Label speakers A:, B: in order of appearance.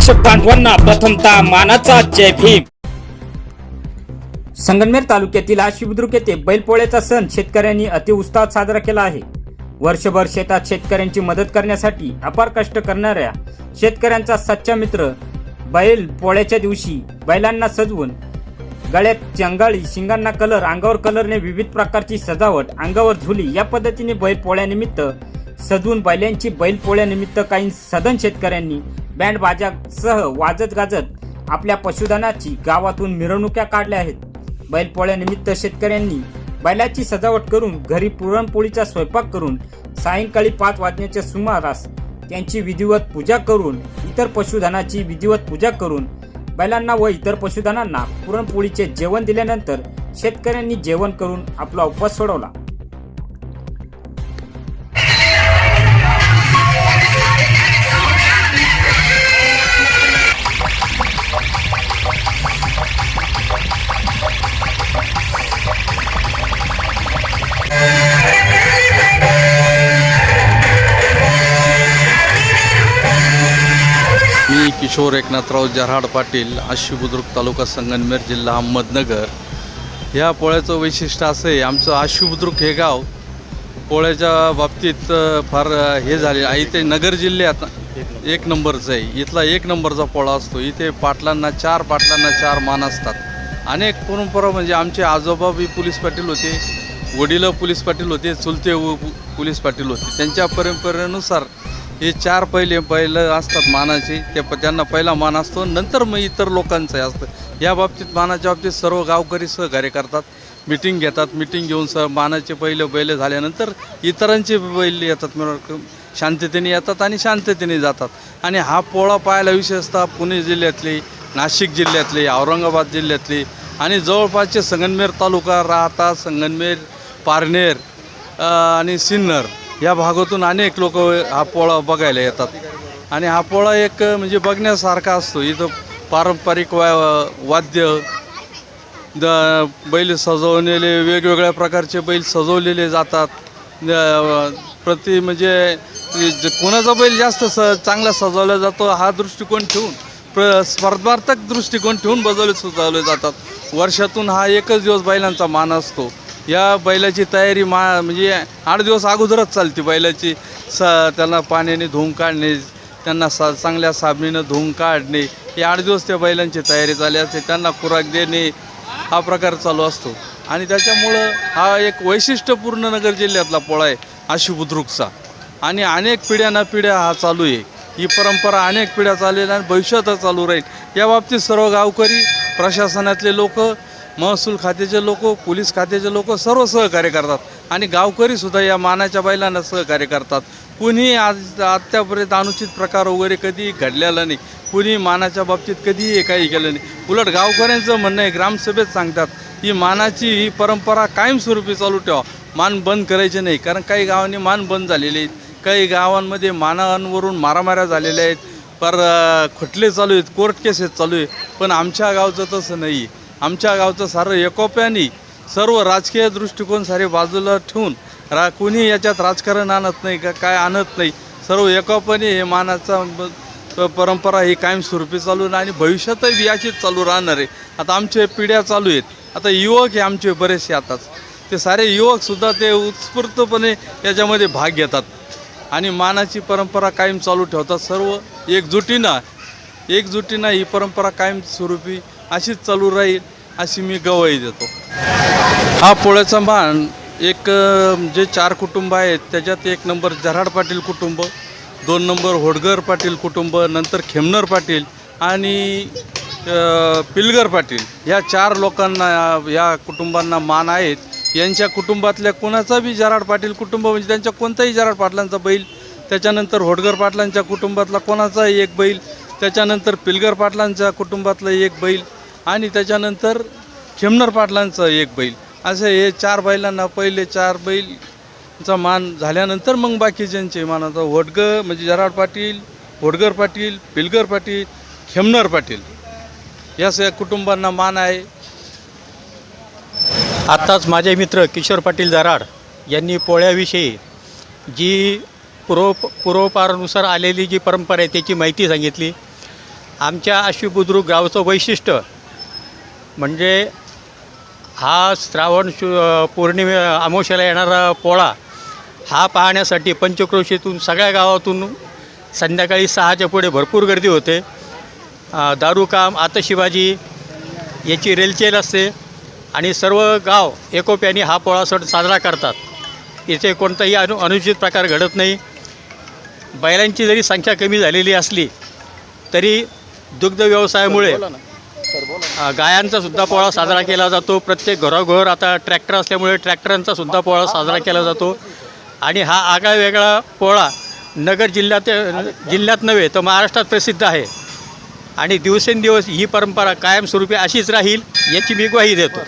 A: प्रेक्षक बांधवांना प्रथमतः मानाचा जय भीम. संगनमेर तालुक्यातील आशी बुद्रुक येथे बैलपोळ्याचा सण शेतकऱ्यांनी अतिउत्साहात साजरा केला आहे. वर्षभर शेतात शेतकऱ्यांची मदत करण्यासाठी अपार कष्ट करणाऱ्या शेतकऱ्यांचा सच्चा मित्र बैल पोळ्याच्या दिवशी बैलांना सजवून गळ्यात चंगाळी शिंगांना कलर अंगावर कलरने विविध प्रकारची सजावट अंगावर झुली या पद्धतीने बैल पोळ्यानिमित्त सजवून बैलांची बैलपोळ्यानिमित्त काही सदन शेतकऱ्यांनी बँड बाजासह वाजत गाजत आपल्या पशुधनाची गावातून मिरवणुक्या काढल्या आहेत. बैलपोळ्यानिमित्त शेतकऱ्यांनी बैलाची सजावट करून घरी पुरणपोळीचा स्वयंपाक करून सायंकाळी पाच वाजण्याच्या सुमारास त्यांची विधिवत पूजा करून इतर पशुधनाची विधिवत पूजा करून बैलांना व इतर पशुधनांना पुरणपोळीचे जेवण दिल्यानंतर शेतकऱ्यांनी जेवण करून आपला उपवास सोडवला.
B: किशोर एकनाथराव जराड पाटील आशी बुद्रुक तालुका संगनमेर जिल्हा अहमदनगर. ह्या पोळ्याचं वैशिष्ट्य असं आहे आमचं आशी बुद्रुक हे गाव पोळ्याच्या बाबतीत फार हे झाले आहे. इथे नगर जिल्ह्यात एक नंबरचं आहे. इथला एक नंबरचा पोळा असतो. इथे पाटलांना चार पाटलांना चार मान असतात. अनेक परंपरा म्हणजे आमचे आजोबा बी पोलीस पाटील होते वडील पोलीस पाटील होते चुलते पोलीस पाटील होते. त्यांच्या परंपरेनुसार हे चार पहिले पहिलं असतात मानाचे. ते प त्यांना पहिला मान असतो नंतर मग इतर लोकांचं असतं. या बाबतीत मानाच्या बाबतीत सर्व गावकरी सहकार्य करतात. मिटिंग घेतात. मिटिंग घेऊन स मानाचे पहिले बैल झाल्यानंतर इतरांचे बैल येतात शांततेने येतात आणि शांततेने जातात. आणि हा पोळा पाहायला विशेषतः पुणे जिल्ह्यातले नाशिक जिल्ह्यातले औरंगाबाद जिल्ह्यातले आणि जवळपासचे संगनमेर तालुका राहता संगनमेर पारनेर आणि सिन्नर. या भागातून अनेक लोक हा पोळा बघायला येतात. आणि हा पोळा एक म्हणजे बघण्यासारखा असतो. इथं पारंपरिक वा वाद्य द बैल सजवलेले वेगवेगळ्या प्रकारचे बैल सजवलेले जातात. प्रति म्हणजे ज- कोणाचा बैल जास्त स चांगला सजवला जातो हा दृष्टिकोन ठेवून प्र स्पर्धार्थक दृष्टिकोन ठेवून बजवले सजवले जातात. वर्षातून हा एकच दिवस बैलांचा मान असतो. या बैलाची तयारी मा म्हणजे आठ दिवस अगोदरच चालते बैलाची. स त्यांना पाण्याने धुवून काढणे त्यांना सा चांगल्या साबणीनं धुवून काढणे. हे आठ दिवस त्या बैलांची तयारी झाली असते. त्यांना खुराक देणे हा प्रकार चालू असतो. आणि त्याच्यामुळं हा एक वैशिष्ट्यपूर्ण नगर जिल्ह्यातला पोळा आहे अशी बुद्रुकचा. आणि अनेक पिढ्याना पिढ्या हा चालू आहे. ही परंपरा अनेक पिढ्या चालेल आणि भविष्यातच चालू राहील. या बाबतीत सर्व गावकरी प्रशासनातले लोक महसूल खात्याचे लोक पोलीस खात्याचे लोक सर्व सहकार्य करतात. आणि गावकरीसुद्धा या मानाच्या बैलांना सहकार्य करतात. कुणी आज आत्तापर्यंत अनुचित प्रकार वगैरे कधी घडलेला नाही. कुणी मानाच्या बाबतीत कधीही काही केलं नाही. उलट गावकऱ्यांचं म्हणणं आहे ग्रामसभेत सांगतात ही मानाची ही परंपरा कायमस्वरूपी चालू ठेवा. मान बंद करायचे नाही. कारण काही गावांनी मान बंद झालेले आहेत. काही गावांमध्ये मानांवरून मारामाऱ्या झालेल्या आहेत. पर खटले चालू आहेत. कोर्ट केसेस चालू आहे पण आमच्या गावचं तसं नाही. आमच्या गावचं सारं एकोप्याने सर्व राजकीय दृष्टिकोन सारे बाजूला ठेवून रा कुणी याच्यात राजकारण आणत नाही का काय आणत नाही. सर्व एकोप्याने हे मानाचा परंपरा ही कायमस्वरूपी चालू आहे आणि भविष्यातही याचीच चालू राहणार आहे. आता आमचे पिढ्या चालू आहेत. आता युवक हे आमचे बरेचसे आताच. ते सारे युवकसुद्धा ते उत्स्फूर्तपणे याच्यामध्ये भाग घेतात. आणि मानाची परंपरा कायम चालू ठेवतात. सर्व एकजुटीनं एकजुटीनं ही परंपरा कायमस्वरूपी अशीच चालू राहील अशी मी गवाही देतो. हा पोळ्याचा मान एक जे चार कुटुंब आहेत त्याच्यात एक नंबर जराड पाटील कुटुंब दोन नंबर होडगर पाटील कुटुंब नंतर खेमनर पाटील आणि पिलगर पाटील. ह्या चार लोकांना या कुटुंबांना मान आहेत. यांच्या कुटुंबातल्या कोणाचा बी जराड पाटील कुटुंब म्हणजे त्यांच्या कोणताही जराड पाटलांचा बैल त्याच्यानंतर होडगर पाटलांच्या कुटुंबातला कोणाचाही एक बैल त्याच्यानंतर पिलगर पाटलांच्या कुटुंबातला एक बैल आणि त्याच्यानंतर खेमनर पाटलांचं एक बैल. असं हे चार बैलांना पहिले चार बैलचा मान झाल्यानंतर मग बाकीच्यांचे मान आता वडग म्हणजे जराड पाटील होडगर पाटील पिलगर पाटील खेमनर पाटील. या सगळ्या कुटुंबांना मान आहे.
C: आत्ताच माझे मित्र किशोर पाटील दराड यांनी पोळ्याविषयी जी पूर्व पूर्वपारानुसार आलेली जी परंपरा आहे त्याची माहिती सांगितली. आमच्या आश्वी बुद्रुक गावचं वैशिष्ट्य म्हणजे हा श्रावण शु पौर्णिमे अमावश्याला येणारा पोळा हा पाहण्यासाठी पंचक्रोशीतून सगळ्या गावातून संध्याकाळी सहाच्या पुढे भरपूर गर्दी होते. दारूकाम आतशिबाजी याची रेलचेल असते आणि सर्व गाव एकोप्याने हा पोळा सण साजरा करतात. इथे कोणताही अनु अनुचित प्रकार घडत नाही. बैलांची जरी संख्या कमी झालेली असली तरी दुग्ध व्यवसायामुळे गायांचा सुद्धा पोळा साजरा केला जातो. प्रत्येक घरोघर आता ट्रॅक्टर असल्यामुळे ट्रॅक्टरांचा सुद्धा पोळा साजरा केला जातो. आणि हा आगळा वेगळा पोळा नगर जिल्ह्यात जिल्ह्यात नव्हे तर महाराष्ट्रात प्रसिद्ध आहे. आणि दिवसेंदिवस ही परंपरा कायमस्वरूपी अशीच राहील याची मी ग्वाही देतो.